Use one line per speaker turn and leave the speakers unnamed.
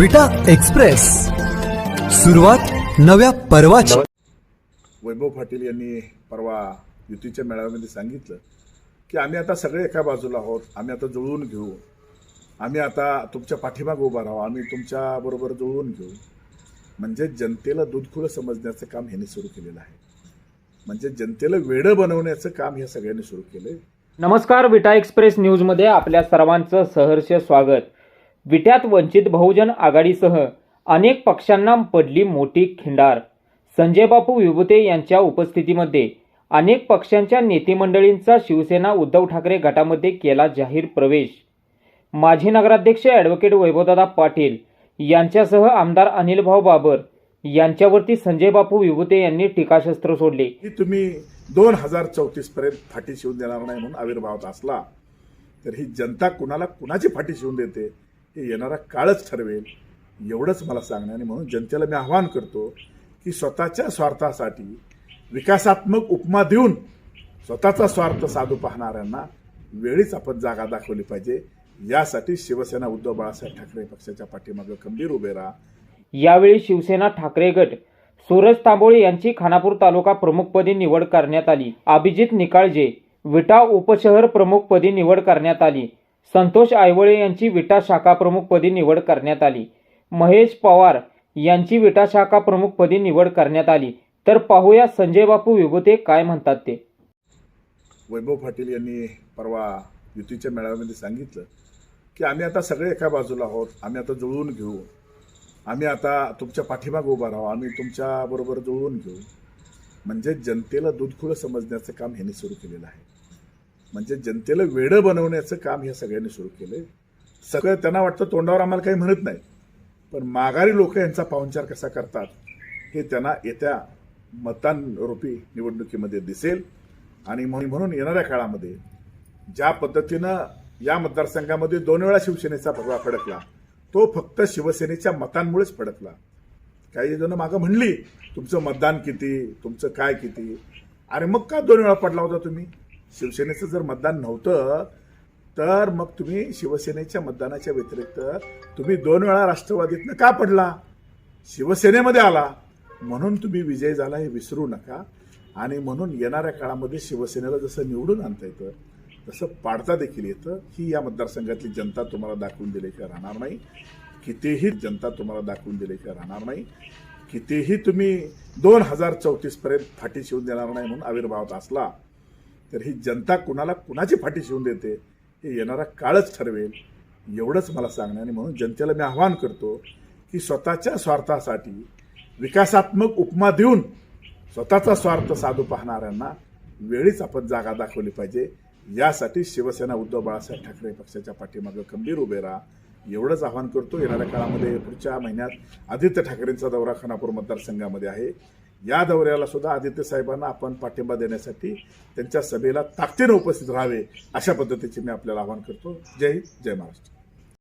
विटा एक्सप्रेस. सुरुवात नव्या पर्वाची.
वैभव पाटील यांनी परवा युतीच्या मेळाव्यामध्ये सांगितलं की आम्ही आता सगळे एका बाजूला आहोत आम्ही आता जुळवून घेऊ. आम्ही आता तुमच्या पाठीमागे उभा राहू आम्ही तुमच्या बरोबर जुळवून घेऊ. म्हणजे जनतेला दूधखुळं समजण्याचं काम ह्यांनी सुरू केलेलं आहे. म्हणजे जनतेला वेडं बनवण्याचं काम ह्या सगळ्यांनी सुरू केलंय.
नमस्कार विटा एक्सप्रेस न्यूजमध्ये आपल्या सर्वांचं सहर्ष स्वागत. विट्यात वंचित बहुजन आघाडीसह अनेक पक्षांना पडली मोठी खिंडार. संजय बापू विभुते यांच्या उपस्थितीमध्ये अनेक पक्षांच्या नेतेमंडळींचा शिवसेना उद्धव ठाकरे गटामध्ये केला जाहीर प्रवेश. माजी नगराध्यक्ष ॲडव्होकेट वैभवदादा पाटील यांच्यासह आमदार अनिलभाऊ बाबर यांच्यावरती संजय बापू विभुते यांनी टीकाशस्त्र सोडले.
तुम्ही दोन हजार चौतीस पर्यंत फाटी शिवून देणार नाही म्हणून आविर्भावात असला तर ही जनता कुणाला कुणाची फाटी शिवून देते? हे येणारा काळच ठरवेल एवढंच मला सांगणं आणि म्हणून जनतेला मी आव्हान करतो की स्वतःच्या स्वार्थासाठी विकासात्मक उपमा देऊन स्वतःचा स्वार्थ साधू पाहणाऱ्यांना वेळीच आपण जागा दाखवली पाहिजे. यासाठी शिवसेना उद्धव बाळासाहेब ठाकरे पक्षाच्या पाठीमागे खंबीर उभे राहा.
यावेळी शिवसेना ठाकरे गट सूरज तांबोळे यांची खानापूर तालुका प्रमुखपदी निवड करण्यात आली. अभिजित निकाळजे विटा उपशहर प्रमुखपदी निवड करण्यात आली. संतोष आयवळे यांची विटा शाखा प्रमुखपदी निवड करण्यात आली. महेश पवार यांची विटा शाखा प्रमुखपदी निवड करण्यात आली. तर पाहूया संजय बापू विभूते काय म्हणतात ते.
वैभव पाटील यांनी परवा युतीच्या मेळाव्यामध्ये सांगितलं की आम्ही आता सगळे एका बाजूला आहोत. आम्ही आता जुळवून घेऊ. आम्ही आता तुमच्या पाठीमागे उभा राहू. आम्ही तुमच्या बरोबर जुळवून घेऊ. म्हणजे जनतेला दूधखुळं समजण्याचं काम ह्यांनी सुरू केलेलं आहे. म्हणजे जनतेला वेडं बनवण्याचं काम ह्या सगळ्यांनी सुरू केलंय. सगळं त्यांना वाटतं तोंडावर आम्हाला काही म्हणत नाही. पण माघारी लोक यांचा पाहुणचार कसा करतात हे त्यांना येत्या मतांरूपी निवडणुकीमध्ये दिसेल. आणि म्हणून येणाऱ्या काळामध्ये ज्या पद्धतीनं या मतदारसंघामध्ये दोन वेळा शिवसेनेचा भगवा फडकला तो फक्त शिवसेनेच्या मतांमुळेच फडकला. काही जण मागं म्हणली तुमचं मतदान किती? तुमचं काय किती? अरे मग का दोन वेळा पडला होता तुम्ही? शिवसेनेचं जर मतदान नव्हतं तर मग तुम्ही शिवसेनेच्या मतदानाच्या व्यतिरिक्त तुम्ही दोन वेळा राष्ट्रवादीतनं का पडला? शिवसेनेमध्ये आला. म्हणून तुम्ही विजय झाला हे विसरू नका. आणि म्हणून येणाऱ्या काळामध्ये शिवसेनेला जसं निवडून आणता येतं तसं पाडता देखील येतं. ही या मतदारसंघातली जनता तुम्हाला दाखवून दिल्याशिवाय राहणार नाही. कितीही जनता तुम्हाला दाखवून दिल्याशिवाय राहणार नाही. कितीही तुम्ही दोन हजार चौतीसपर्यंत फाटी शिवून देणार नाही म्हणून आविर्भावात असला तर ही जनता कुणाला कुणाची फाटी शिवून देते हे येणारा काळच ठरवेल एवढंच मला सांगणं आणि म्हणून जनतेला मी आव्हान करतो की स्वतःच्या स्वार्थासाठी विकासात्मक उपमा देऊन स्वतःचा स्वार्थ साधू पाहणाऱ्यांना वेळीच आपण जागा दाखवली पाहिजे. यासाठी शिवसेना उद्धव बाळासाहेब ठाकरे पक्षाच्या पाठीमागे खंबीर उभे राहा. एवढंच आवाहन करतो. येणाऱ्या काळामध्ये पुढच्या महिन्यात आदित्य ठाकरेंचा दौरा खानापूर मतदारसंघामध्ये आहे. या दौऱ्याला सुद्धा आदित्य साहेबांना आपण पाठिंबा देण्यासाठी त्यांच्या सभेला ताकदीनं उपस्थित राहावे अशा पद्धतीचे मी आपल्याला आवाहन करतो. जय हिंद जय महाराष्ट्र.